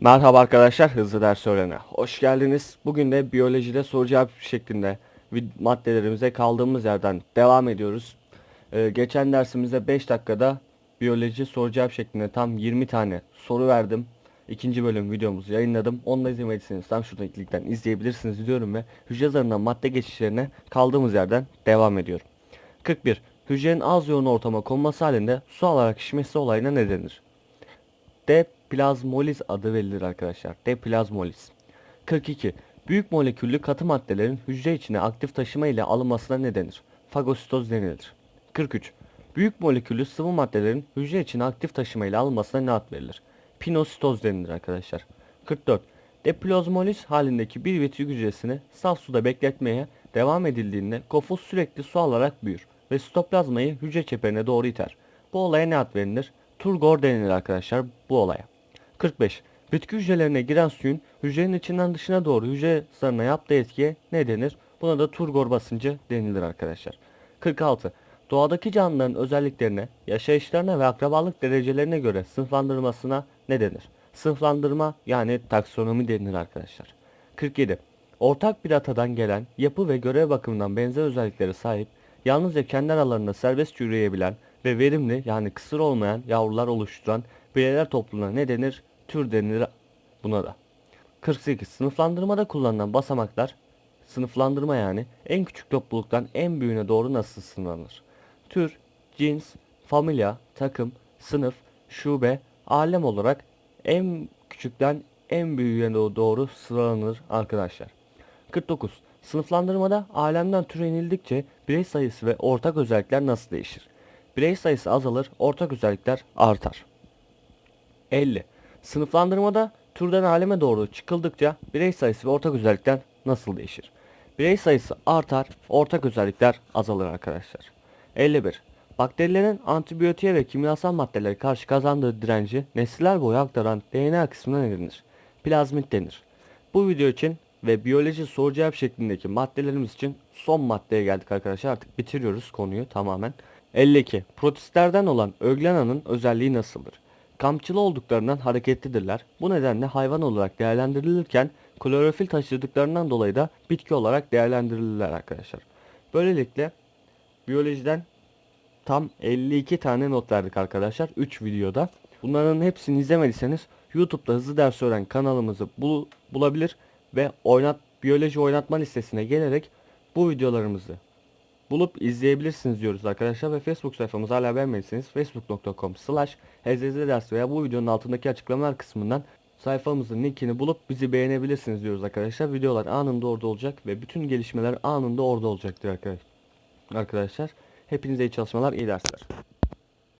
Merhaba arkadaşlar, Hızlı Ders Öğren'e hoş geldiniz. Bugün de biyolojide soru cevap şeklinde maddelerimize kaldığımız yerden devam ediyoruz. Ee, geçen dersimizde 5 dakikada biyoloji soru cevap şeklinde tam 20 tane soru verdim. İkinci bölüm videomuzu yayınladım. Onu da izlemediyseniz tam şuradaki linkten izleyebilirsiniz diyorum ve hücre zarından madde geçişlerine kaldığımız yerden devam ediyorum. 41. Hücrenin az yoğun ortama konması halinde su alarak şişmesi olayına ne denir? Deplazmoliz adı verilir arkadaşlar. Deplazmoliz. 42. Büyük moleküllü katı maddelerin hücre içine aktif taşıma ile alınmasına ne denir? Fagositoz denilir. 43. Büyük moleküllü sıvı maddelerin hücre içine aktif taşıma ile alınmasına ne ad verilir? Pinositoz denilir arkadaşlar. 44. Deplazmoliz halindeki bir vitri hücresini saf suda bekletmeye devam edildiğinde kofus sürekli su alarak büyür ve sitoplazmayı hücre çeperine doğru iter. Bu olaya ne ad verilir? Turgor denilir arkadaşlar bu olaya. 45. Bitki hücrelerine giren suyun hücrenin içinden dışına doğru hücre zarına yaptığı etkiye ne denir? Buna da turgor basıncı denilir arkadaşlar. 46. Doğadaki canlıların özelliklerine, yaşayışlarına ve akrabalık derecelerine göre sınıflandırmasına ne denir? Sınıflandırma yani taksonomi denilir arkadaşlar. 47. Ortak bir atadan gelen, yapı ve görev bakımından benzer özelliklere sahip, yalnızca kendi aralarında serbest yürüyebilen ve verimli yani kısır olmayan yavrular oluşturan bireyler topluluğuna ne denir? Tür denir buna da. 48. Sınıflandırmada kullanılan basamaklar, sınıflandırma yani en küçük topluluktan en büyüğüne doğru nasıl sınırlanır? Tür, cins, familya, takım, sınıf, şube, alem olarak en küçükten en büyüğe doğru sıralanır arkadaşlar. 49. Sınıflandırmada alemden türe inildikçe birey sayısı ve ortak özellikler nasıl değişir? Birey sayısı azalır, ortak özellikler artar. 50. Sınıflandırmada türden aleme doğru çıkıldıkça birey sayısı ve ortak özellikler nasıl değişir? Birey sayısı artar, ortak özellikler azalır arkadaşlar. 51. Bakterilerin antibiyotiğe ve kimyasal maddelere karşı kazandığı direnci nesiller boyu aktaran DNA kısmına ne denir? Plazmit denir. Bu video için ve biyoloji soru cevap şeklindeki maddelerimiz için son maddeye geldik arkadaşlar. Artık bitiriyoruz konuyu tamamen. 52. Protistlerden olan öglenanın özelliği nasıldır? Kamçılı olduklarından hareketlidirler. Bu nedenle hayvan olarak değerlendirilirken klorofil taşıdıklarından dolayı da bitki olarak değerlendirilirler arkadaşlar. Böylelikle biyolojiden tam 52 tane not verdik arkadaşlar 3 videoda. Bunların hepsini izlemediyseniz YouTube'da Hızlı Ders Öğren kanalımızı bul bulabilir ve oynat biyoloji oynatma listesine gelerek bu videolarımızı bulup izleyebilirsiniz diyoruz arkadaşlar ve Facebook sayfamızı hala beğenmediyseniz facebook.com slash ders veya bu videonun altındaki açıklamalar kısmından sayfamızın linkini bulup bizi beğenebilirsiniz diyoruz arkadaşlar. Videolar anında orada olacak ve bütün gelişmeler anında orada olacaktır arkadaşlar. Arkadaşlar hepinize iyi çalışmalar, iyi dersler.